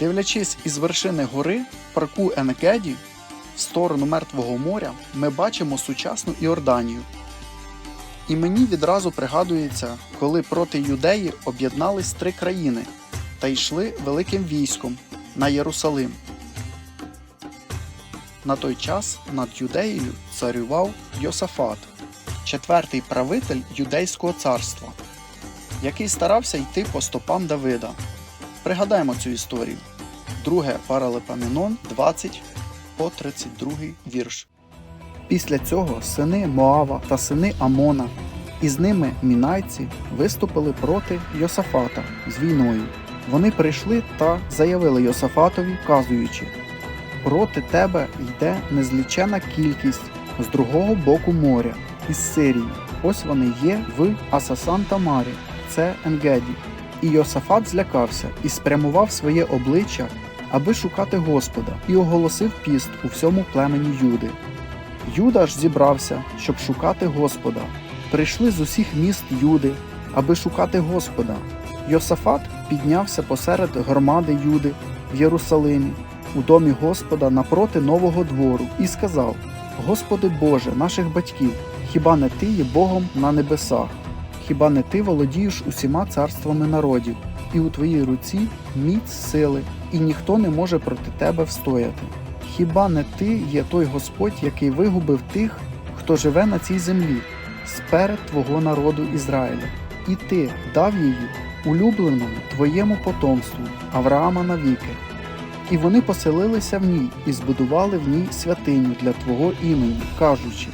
Дивлячись із вершини гори парку Енкеді в сторону Мертвого моря, ми бачимо сучасну Іорданію. І мені відразу пригадується, коли проти юдеї об'єднались три країни та йшли великим військом на Єрусалим. На той час над юдеєю царював Йосафат, четвертий правитель юдейського царства, який старався йти по стопам Давида. Пригадаємо цю історію. Друге Паралепоменон 20 по 32 вірш. Після цього сини Моава та сини Амона, і з ними мінайці виступили проти Йосафата з війною. Вони прийшли та заявили Йосафатові, казуючи: проти тебе йде незлічена кількість з другого боку моря, із Сирії. Ось вони є в Асасан Тамарі, це Енгеді. І Йосафат злякався і спрямував своє обличчя, аби шукати Господа, і оголосив піст у всьому племені Юди. Юда ж зібрався, щоб шукати Господа. Прийшли з усіх міст Юди, аби шукати Господа. Йосафат піднявся посеред громади Юди в Єрусалимі, у домі Господа напроти нового двору, і сказав: Господи Боже, наших батьків, хіба не ти є Богом на небесах? Хіба не ти володієш усіма царствами народів, і у твоїй руці міць сили, і ніхто не може проти тебе встояти? Хіба не ти є той Господь, який вигубив тих, хто живе на цій землі, сперед твого народу Ізраїля, і ти дав її улюбленому твоєму потомству Авраама навіки. І вони поселилися в ній і збудували в ній святиню для Твого імені, кажучи: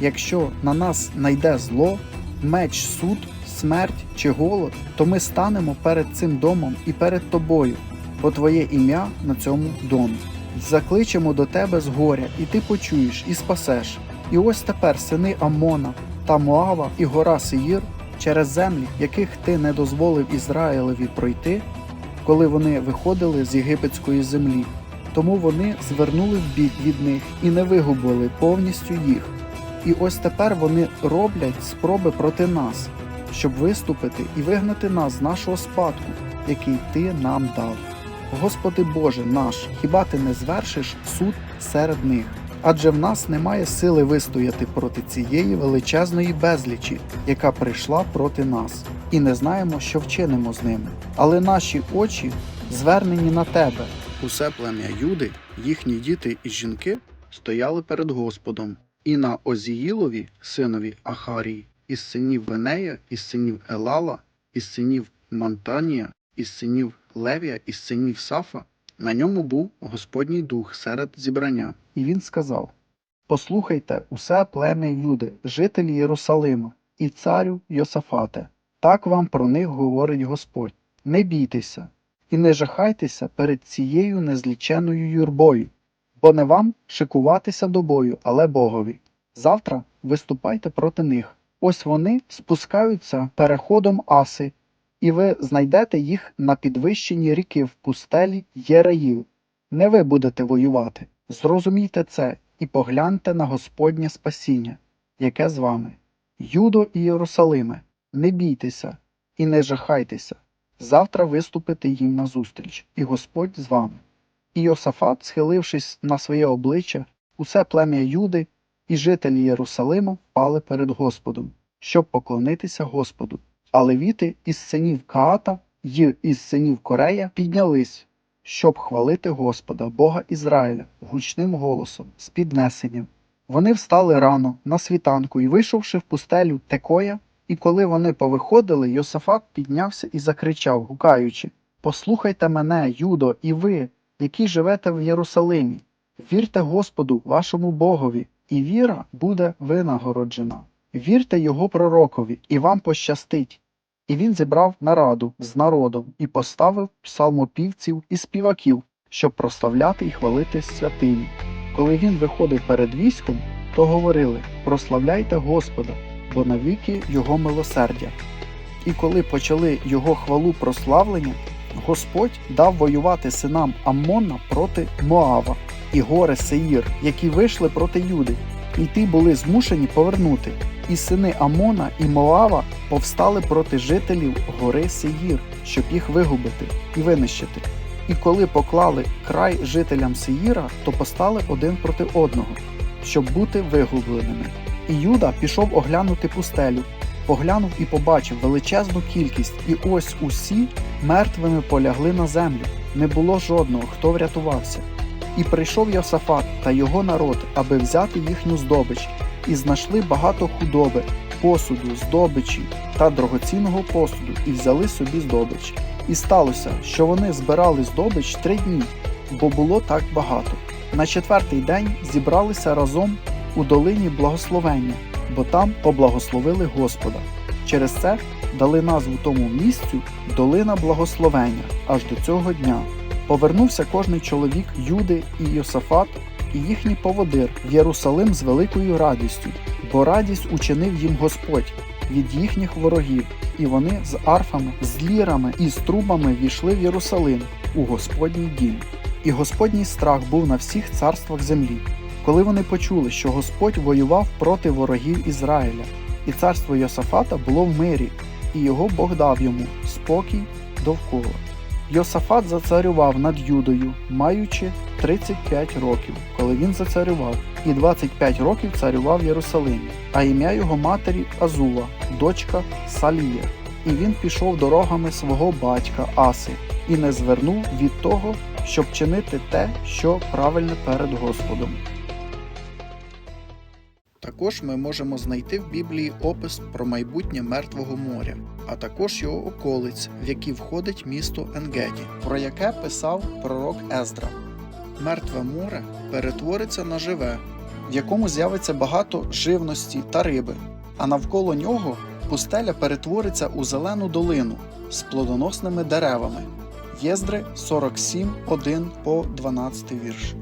якщо на нас найде зло, меч, суд, смерть чи голод, то ми станемо перед цим домом і перед тобою, бо Твоє ім'я на цьому домі. Закличемо до тебе з горя, і ти почуєш і спасеш. І ось тепер сини Амона та Моава і гора Сеїр через землі, яких ти не дозволив Ізраїлеві пройти, коли вони виходили з єгипетської землі. Тому вони звернули в бік від них і не вигубили повністю їх. І ось тепер вони роблять спроби проти нас, щоб виступити і вигнати нас з нашого спадку, який ти нам дав. Господи Боже наш, хіба ти не звершиш суд серед них? Адже в нас немає сили вистояти проти цієї величезної безлічі, яка прийшла проти нас, і не знаємо, що вчинимо з ними. Але наші очі звернені на тебе. Усе плем'я Юди, їхні діти і жінки стояли перед Господом, і на Озіїлові, синові Ахарії, із синів Венея, із синів Елала, із синів Мантанія, із синів Левія, із синів Сафа, на ньому був Господній дух серед зібрання. І він сказав: Послухайте усе плем'я Юди, жителі Єрусалима, і царю Йосафате. Так вам про них говорить Господь. Не бійтеся і не жахайтеся перед цією незліченою юрбою, бо не вам шикуватися до бою, але Богові. Завтра виступайте проти них. Ось вони спускаються переходом Аси, і ви знайдете їх на підвищенні ріки в пустелі Єраїл. Не ви будете воювати. Зрозумійте це і погляньте на Господнє спасіння, яке з вами. Юдо і Єрусалиме, не бійтеся і не жахайтеся. Завтра виступите їм назустріч, і Господь з вами. І Йосафат, схилившись на своє обличчя, усе плем'я Юди і жителі Єрусалиму впали перед Господом, щоб поклонитися Господу. А левіти із синів Каата й із синів Корея піднялись, щоб хвалити Господа, Бога Ізраїля, гучним голосом, з піднесенням. Вони встали рано на світанку і, вийшовши в пустелю Текоя, і коли вони повиходили, Йосафат піднявся і закричав, гукаючи Послухайте мене, Юдо, і ви, які живете в Єрусалимі, вірте Господу, вашому Богові, і віра буде винагороджена. Вірте його пророкові, і вам пощастить. І він зібрав нараду з народом і поставив псалмопівців і співаків, щоб прославляти і хвалити святині. Коли він виходив перед військом, то говорили Прославляйте Господа, бо навіки його милосердя. І коли почали його хвалу прославлення, Господь дав воювати синам Аммона проти Моава і гори Сеїр, які вийшли проти Юди, і ті були змушені повернути. І сини Амона і Моава повстали проти жителів гори Сеїр, щоб їх вигубити і винищити. І коли поклали край жителям Сеїра, то постали один проти одного, щоб бути виглубленими. І Юда пішов оглянути пустелю, поглянув і побачив величезну кількість, і ось усі мертвими полягли на землю. Не було жодного, хто врятувався. І прийшов Йосафат та його народ, аби взяти їхню здобич, і знайшли багато худоби, посуду, здобичі та дорогоцінного посуду, і взяли собі здобич. І сталося, що вони збирали здобич три дні, бо було так багато. На четвертий день зібралися разом у долині благословення, бо там поблагословили Господа. Через це дали назву тому місцю Долина Благословення аж до цього дня. Повернувся кожний чоловік Юди і Йосафат, і їхній поводир в Єрусалим з великою радістю, бо радість учинив їм Господь від їхніх ворогів, і вони з арфами, з лірами і з трубами війшли в Єрусалим у Господній дім. І Господній страх був на всіх царствах землі, коли вони почули, що Господь воював проти ворогів Ізраїля, і царство Йосафата було в мирі, і його Бог дав йому спокій довкола. Йосафат зацарював над Юдою, маючи 35 років, коли він зацарював, і 25 років царював в Єрусалимі, а ім'я його матері Азула, дочка Салія. І він пішов дорогами свого батька Аси, і не звернув від того, щоб чинити те, що правильне перед Господом. Також ми можемо знайти в Біблії опис про майбутнє Мертвого моря, а також його околиць, в які входить місто Енгеді, про яке писав пророк Ездра. Мертве море перетвориться на живе, в якому з'явиться багато живності та риби, а навколо нього пустеля перетвориться у зелену долину з плодоносними деревами. Єздри 47, 1 по 12 вірш.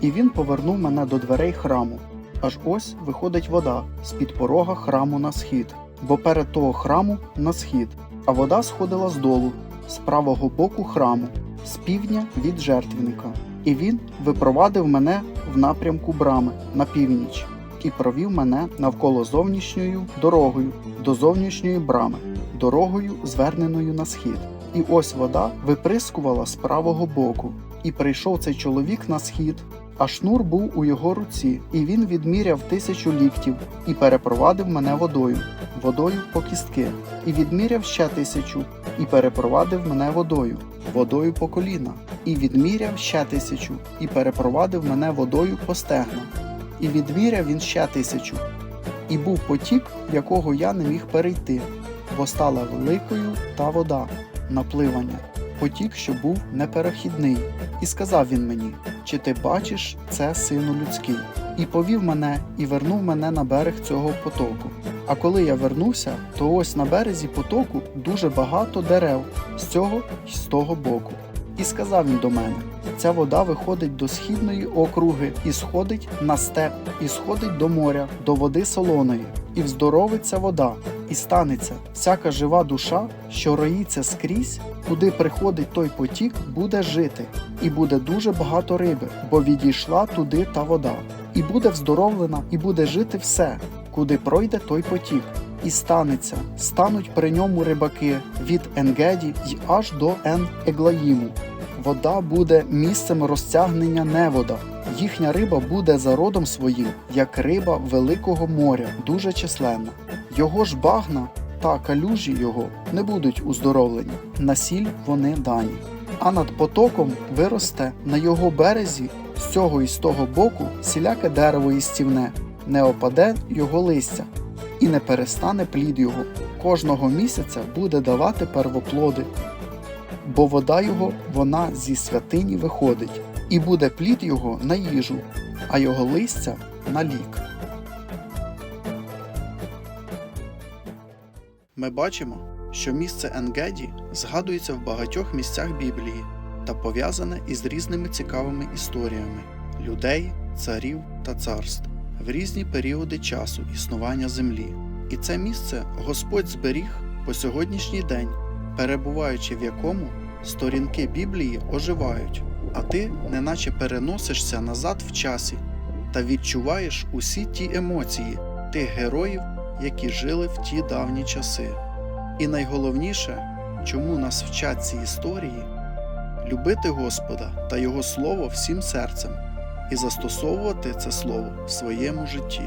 І він повернув мене до дверей храму. Аж ось виходить вода з-під порога храму на схід, бо перед того храму на схід, а вода сходила з долу, з правого боку храму, з півдня від жертвенника. І він випровадив мене в напрямку брами на північ і провів мене навколо зовнішньою дорогою до зовнішньої брами, дорогою, зверненою на схід. І ось вода виприскувала з правого боку. І прийшов цей чоловік на схід, а шнур був у його руці, і він відміряв тисячу ліктів і перепровадив мене водою, водою по кістки, і відміряв ще тисячу, і перепровадив мене водою, водою по коліна, і відміряв ще тисячу, і перепровадив мене водою по стегна, і відміряв він ще тисячу. І був потік, якого я не міг перейти, бо стала великою та вода, напливання, потік, що був неперехідний. І сказав він мені: Чи ти бачиш це, сину людський? І повів мене і вернув мене на берег цього потоку. А коли я вернувся, то ось на березі потоку дуже багато дерев з цього й з того боку. І сказав він до мене: ця вода виходить до східної округи і сходить на степ, і сходить до моря, до води солоної, і вздоровиться вода, і станеться всяка жива душа, що роїться скрізь, куди приходить той потік, буде жити, і буде дуже багато риби, бо відійшла туди та вода, і буде вздоровлена, і буде жити все, куди пройде той потік. І станеться, стануть при ньому рибаки від Енгеді й аж до Ен Еглаїму. Вода буде місцем розтягнення невода. Їхня риба буде за родом своїм, як риба великого моря, дуже численна. Його ж багна та калюжі його не будуть уздоровлені, на сіль вони дані. А над потоком виросте на його березі з цього і з того боку сіляке дерево істівне, не опаде його листя, і не перестане плід його. Кожного місяця буде давати первоплоди, бо вода його вона зі святині виходить, і буде плід його на їжу, а його листя на лік. Ми бачимо, що місце Енгеді згадується в багатьох місцях Біблії та пов'язане із різними цікавими історіями людей, царів та царств в різні періоди часу існування землі. І це місце Господь зберіг по сьогоднішній день, перебуваючи в якому сторінки Біблії оживають, а ти неначе переносишся назад в часі та відчуваєш усі ті емоції тих героїв, які жили в ті давні часи. І найголовніше, чому нас вчать ці історії, любити Господа та Його Слово всім серцем і застосовувати це слово в своєму житті.